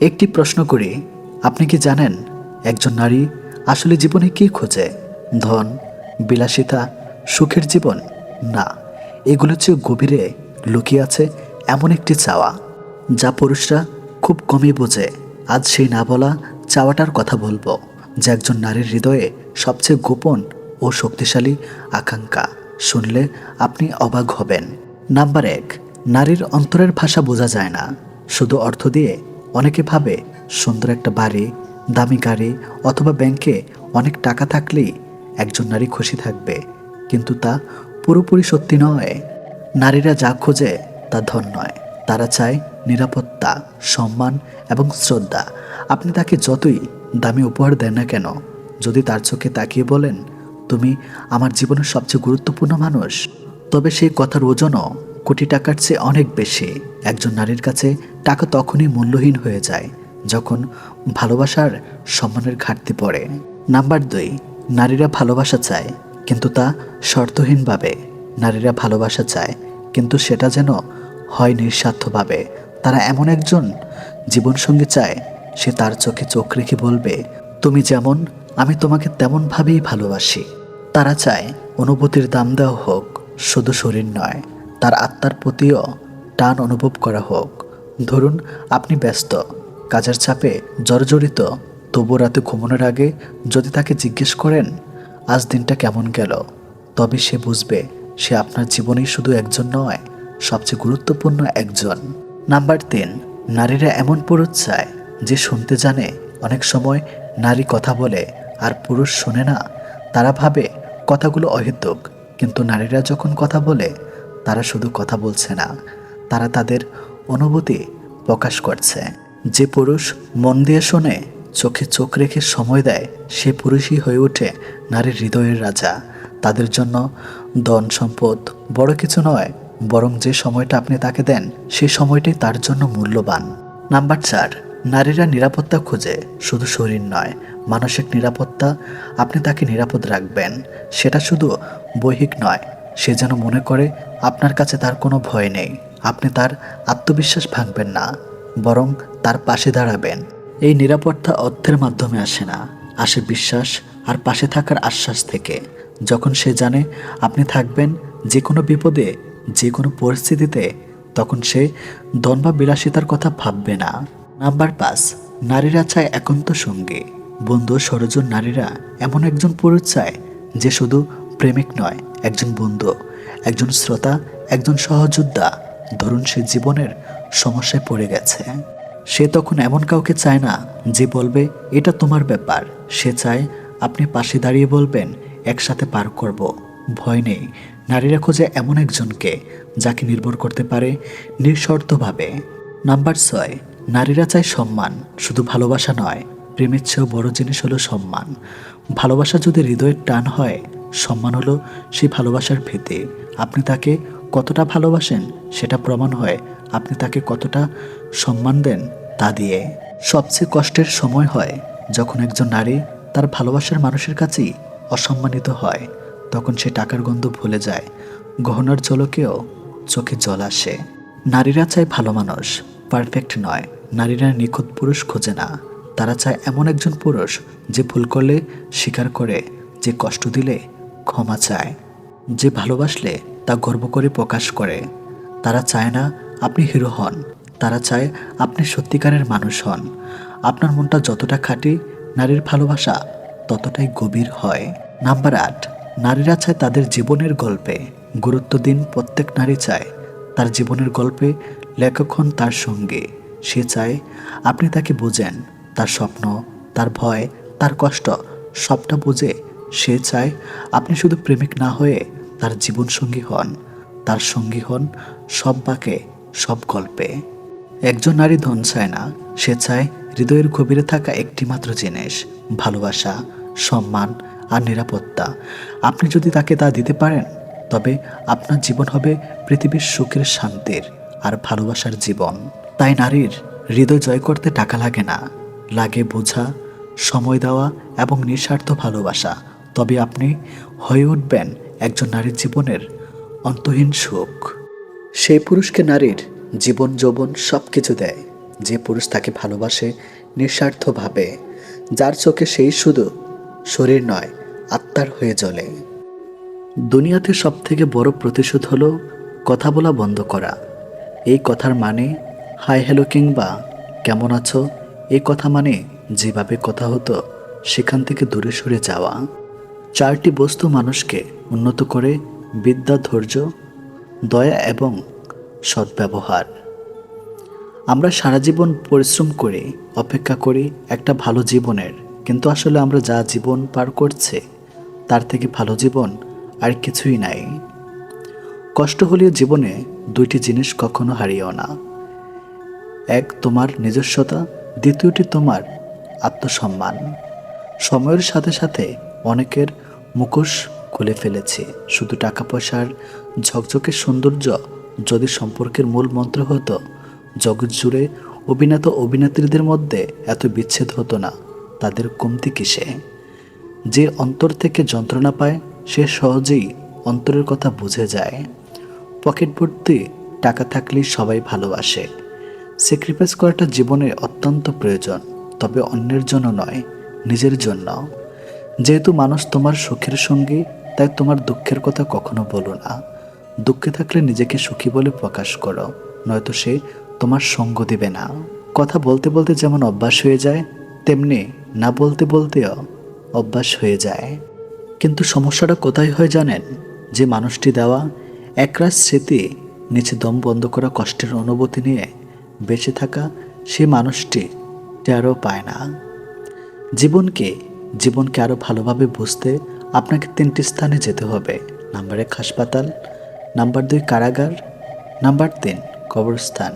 একটি প্রশ্ন করি, আপনি কি জানেন একজন নারী আসলে জীবনে কি খোঁজে? ধন, বিলাসিতা, সুখের জীবন? না, এগুলো চেয়ে গভীরে লুকিয়ে আছে এমন একটি চাওয়া, যা পুরুষরা খুব কমই বোঝে। আজ সেই না বলা চাওয়াটার কথা বলব, যা একজন নারীর হৃদয়ে সবচেয়ে গোপন ও শক্তিশালী আকাঙ্ক্ষা। শুনলে আপনি অবাক হবেন। নাম্বার এক, নারীর অন্তরের ভাষা বোঝা যায় না। শুধু অর্থ দিয়ে অনেকে ভাবে সুন্দর একটা বাড়ি, দামি গাড়ি অথবা ব্যাংকে অনেক টাকা থাকলেই একজন নারী খুশি থাকবে। কিন্তু তা পুরোপুরি সত্যি নয়। নারীরা যা খোঁজে তা ধন নয়। তারা চায় নিরাপত্তা, সম্মান এবং শ্রদ্ধা। আপনি তাকে যতই দামি উপহার দেন না কেন, যদি তার চোখে তাকিয়ে বলেন, তুমি আমার জীবনের সবচেয়ে গুরুত্বপূর্ণ মানুষ, তবে সেই কথার ওজনও কোটি টাকার চেয়ে অনেক বেশি। একজন নারীর কাছে টাকা তখনই মূল্যহীন হয়ে যায়, যখন ভালোবাসার সম্মানের ঘাটতি পড়ে। নাম্বার দুই, নারীরা ভালোবাসা চায়, কিন্তু তা শর্তহীনভাবে। নারীরা ভালোবাসা চায়, কিন্তু সেটা যেন হয় নিঃস্বার্থভাবে। তারা এমন একজন জীবনসঙ্গী চায়, সে তার চোখে চোখ রেখে বলবে, তুমি যেমন, আমি তোমাকে তেমনভাবেই ভালোবাসি। তারা চায়, অনুভূতির দাম দেওয়া হোক, শুধু শরীর নয়। তার আত্মার প্রতিও টান অনুভব করা হোক। ধরুন, আপনি ব্যস্ত, কাজের চাপে জর্জরিত তবু রাতে ঘুমানোর আগে যদি তাকে জিজ্ঞেস করেন, আজ দিনটা কেমন গেল? তবে সে বুঝবে সে আপনার জীবনেই শুধু একজন নয়, সবচেয়ে গুরুত্বপূর্ণ একজন। নাম্বার তিন, নারীরা এমন পুরুষ চায় যে শুনতে জানে, অনেক সময় নারী কথা বলে আর পুরুষ শোনে না। তারা ভাবে, কথাগুলো অহেতুক। কিন্তু নারীরা যখন কথা বলে তারা শুধু কথা বলছে না, তারা তাদের অনুভূতি প্রকাশ করছে। যে পুরুষ মন দিয়ে শোনে, চোখে চোখ রেখে সময় দেয়, সে পুরুষই হয়ে ওঠে নারীর হৃদয়ের রাজা। তাদের জন্য ধন সম্পদ বড় কিছু নয়, বরং যে সময়টা আপনি তাকে দেন, সে সময়টাই তার জন্য মূল্যবান। নাম্বার চার, নারীরা নিরাপত্তা খোঁজে, শুধু শরীর নয়, মানসিক নিরাপত্তা আপনি তাকে নিরাপদ রাখবেন। সেটা শুধু বৈহিক নয় সে যেন মনে করে, আপনার কাছে তার কোনো ভয় নেই। আপনি তার আত্মবিশ্বাস ভাঙবেন না, বরং তার পাশে দাঁড়াবেন। এই নিরাপত্তা অর্থের মাধ্যমে আসে না। আসে বিশ্বাস আর পাশে থাকার আশ্বাস থেকে। যখন সে জানে আপনি থাকবেন যে কোনো বিপদে যে কোনো পরিস্থিতিতে, তখন সে ধন বা বিলাসিতার কথা ভাববে না। নাম্বার পাঁচ, নারীরা চায় একান্ত সঙ্গী। বন্ধু সরজন নারীরা এমন একজন পুরুষ চায় যে শুধু প্রেমিক নয়, একজন বন্ধু, একজন শ্রোতা, একজন সহযোদ্ধা। ধরুন সে জীবনের সমস্যায় পড়ে গেছে। সে তখন এমন কাউকে চায় না যে বলবে, এটা তোমার ব্যাপার। সে চায়, আপনি পাশে দাঁড়িয়ে বলবেন, একসাথে পার করব। ভয় নেই। নারীরা খোঁজে এমন একজনকে যাকে নির্ভর করতে পারে নিঃশর্তভাবে। নাম্বার ছয়, নারীরা চায় সম্মান, শুধু ভালোবাসা নয়, প্রেমের চেয়েও বড় জিনিস হলো সম্মান। ভালোবাসা যদি হৃদয়ের টান হয় সম্মান হলো সেই ভালোবাসার ভিত্তি আপনি তাকে কতটা ভালোবাসেন সেটা প্রমাণ হয়। আপনি তাকে কতটা সম্মান দেন তা দিয়ে। সবচেয়ে কষ্টের সময় হয় যখন একজন নারী তার ভালোবাসার মানুষের কাছেই অসম্মানিত হয়। তখন সে টাকার গন্ধ ভুলে যায়, গহনার ঝলকেও চোখে জল আসে। নারীরা চায় ভালো মানুষ, পারফেক্ট নয়। নারীরা নিখুঁত পুরুষ খোঁজে না। তারা চায় এমন একজন পুরুষ যে ভুল করলে স্বীকার করে, যে কষ্ট দিলে ক্ষমা চায়। যে ভালোবাসলে তা গর্ব করে প্রকাশ করে। তারা চায় না আপনি হিরো হন। তারা চায় আপনি সত্যিকারের মানুষ হন। আপনার মনটা যতটা খাঁটি নারীর ভালোবাসা, ততটাই গভীর হয়। নাম্বার আট, নারীরা চায় তাদের জীবনের গল্পে। গুরুত্ব দিন প্রত্যেক নারী চায়। তার জীবনের গল্পে লেখক হন তার সঙ্গে। সে চায় আপনি তাকে বোঝেন। তার স্বপ্ন, তার ভয়, তার কষ্ট, সবটা বুঝে সে চায় আপনি শুধু প্রেমিক না হয়ে তার জীবনসঙ্গী হন। তার সঙ্গী হন সব বাকে, সব গল্পে। একজন নারী ধন চায় না। সে চায় হৃদয়ের গভীরে থাকা একটি মাত্র জিনিস, ভালোবাসা, সম্মান আর নিরাপত্তা। আপনি যদি তাকে তা দিতে পারেন, তবে আপনার জীবন হবে পৃথিবীর সুখের শান্তির আর ভালোবাসার জীবন। তাই নারীর হৃদয় জয় করতে টাকা লাগে না। লাগে বোঝা, সময় দেওয়া এবং নিঃস্বার্থ ভালোবাসা। তবে আপনি হয়ে উঠবেন একজন নারীর জীবনের অন্তহীন সুখ। সেই পুরুষকে নারীর জীবন যৌবন সব কিছু দেয়। যে পুরুষ তাকে ভালোবাসে নিঃস্বার্থভাবে, যার চোখে সেই শুধু শরীর নয়, আত্মার হয়ে জ্বলে। দুনিয়াতে সব থেকে বড় প্রতিশোধ হলো কথা বলা বন্ধ করা। এই কথার মানে হাই, হ্যালো কিংবা কেমন আছো? এই কথা মানে যেভাবে কথা হতো, সেখান থেকে দূরে সরে যাওয়া। চারটি বস্তু মানুষকে উন্নত করে, বিদ্যা, ধৈর্য, দয়া এবং সদ্ব্যবহার। আমরা সারা জীবন পরিশ্রম করি, অপেক্ষা করি একটা ভালো জীবনের। কিন্তু আসলে আমরা যা জীবন পার করছে, তার থেকে ভালো জীবন আর কিছুই নাই। কষ্ট হলেও জীবনে দুইটি জিনিস কখনো হারিয়েও না। এক, তোমার নিজস্বতা। দ্বিতীয়টি, তোমার আত্মসম্মান। সময়ের সাথে সাথে অনেকের মুখোশ খুলে ফেলেছে। শুধু টাকা পয়সার ঝকঝকে সৌন্দর্য যদি সম্পর্কের মূল মন্ত্র হতো, জগৎ জুড়ে অভিনেতা অভিনেত্রীদের মধ্যে এত বিচ্ছেদ হতো না। তাদের কমতি কিসে? যে অন্তর থেকে যন্ত্রণা পায়, সে সহজেই অন্তরের কথা বুঝে যায়। পকেট ভর্তি টাকা থাকলেই সবাই ভালোবাসে। স্যাক্রিফাইস করাটা জীবনে অত্যন্ত প্রয়োজন, তবে অন্যের জন্য নয়, নিজের জন্য। যেহেতু মানুষ তোমার সুখের সঙ্গী, তাই তোমার দুঃখের কথা কখনো বলো না। দুঃখে থাকলে নিজেকে সুখী বলে প্রকাশ করো, নয়তো সে তোমার সঙ্গ দেবে না। কথা বলতে বলতে যেমন অভ্যাস হয়ে যায়, তেমনি না বলতে বলতেও অভ্যাস হয়ে যায়। কিন্তু সমস্যাটা কোথায় হয় জানেন? যে মানুষটি দেওয়া একরাশ স্মৃতি নিচে দম বন্ধ করা কষ্টের অনুভূতি নিয়ে বেঁচে থাকা সে মানুষটি টেরও পায় না। জীবনকে জীবনকে আরও ভালোভাবে বুঝতে আপনাকে তিনটি স্থানে যেতে হবে। নাম্বার এক, হাসপাতাল। নাম্বার দুই, কারাগার। নাম্বার তিন, কবরস্থান।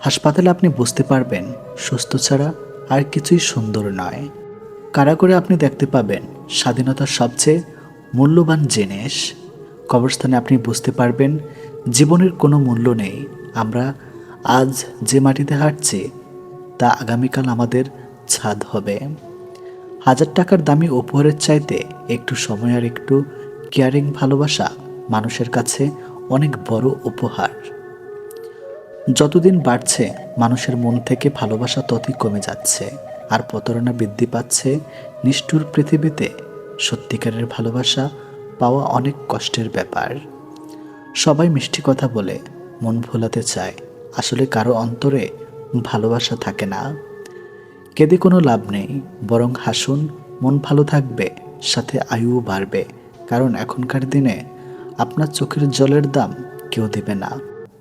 হাসপাতালে আপনি বুঝতে পারবেন, সুস্থ ছাড়া আর কিছুই সুন্দর নয়। কারাগারে আপনি দেখতে পাবেন স্বাধীনতার সবচেয়ে মূল্যবান জিনিস। কবরস্থানে আপনি বুঝতে পারবেন, জীবনের কোনো মূল্য নেই। আমরা আজ যে মাটিতে হাঁটছি, তা আগামীকাল আমাদের ছাদ হবে। হাজার টাকার দামি উপহারের চাইতে একটু সময় আর একটু কেয়ারিং ভালোবাসা মানুষের কাছে অনেক বড় উপহার। যতদিন বাড়ছে, মানুষের মন থেকে ভালোবাসা ততই কমে যাচ্ছে আর প্রতারণা বৃদ্ধি পাচ্ছে। নিষ্ঠুর পৃথিবীতে সত্যিকারের ভালোবাসা পাওয়া অনেক কষ্টের ব্যাপার। সবাই মিষ্টি কথা বলে, মন ভোলাতে চায়। আসলে কারও অন্তরে ভালোবাসা থাকে না। কেঁদে কোনো লাভ নেই, বরং হাসুন, মন ভালো থাকবে, সাথে আয়ুও বাড়বে। কারণ এখনকার দিনে আপনার চোখের জলের দাম কেউ দেবে না।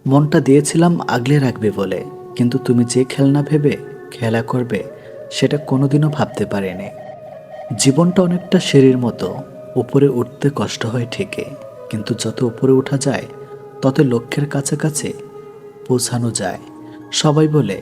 মনটা দিয়েছিলাম আগলে রাখবে বলে, কিন্তু তুমি যে খেলনা ভেবে খেলা করবে, সেটা কোনোদিনও ভাবতে পারেনি। জীবনটা অনেকটা সিঁড়ির মতো, উপরে উঠতে কষ্ট হয় ঠিকই, কিন্তু যত উপরে ওঠা যায়, তত লক্ষ্যের কাছাকাছি পৌঁছানো যায়। সবাই বলে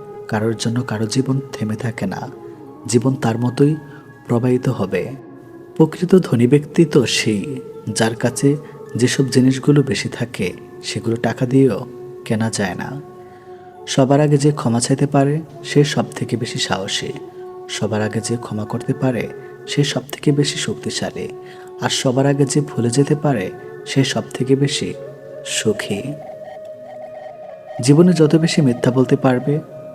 কারোর জন্য কারও জীবন থেমে থাকে না। জীবন তার মতোই প্রবাহিত হবে। প্রকৃত ধনী ব্যক্তি তো সেই, যার কাছে যেসব জিনিসগুলো বেশি থাকে, সেগুলো টাকা দিয়েও কেনা যায় না। সবার আগে যে ক্ষমা চাইতে পারে, সে সব থেকে বেশি সাহসী। সবার আগে যে ক্ষমা করতে পারে, সে সব থেকে বেশি শক্তিশালী। আর সবার আগে যে ভুলে যেতে পারে, সে সব থেকে বেশি সুখী। জীবনে যত বেশি মিথ্যা বলতে পারবে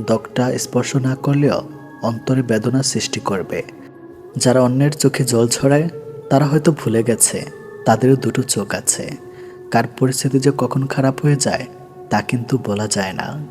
দগটা স্পর্শ না করলেও অন্তরে বেদনা সৃষ্টি করবে। যারা অন্যের চোখে জল ছড়ায়, তারা হয়তো ভুলে গেছে, তাদেরও দুটো চোখ আছে। কার পরিস্থিতি যে কখন খারাপ হয়ে যায়, তা কিন্তু বলা যায় না।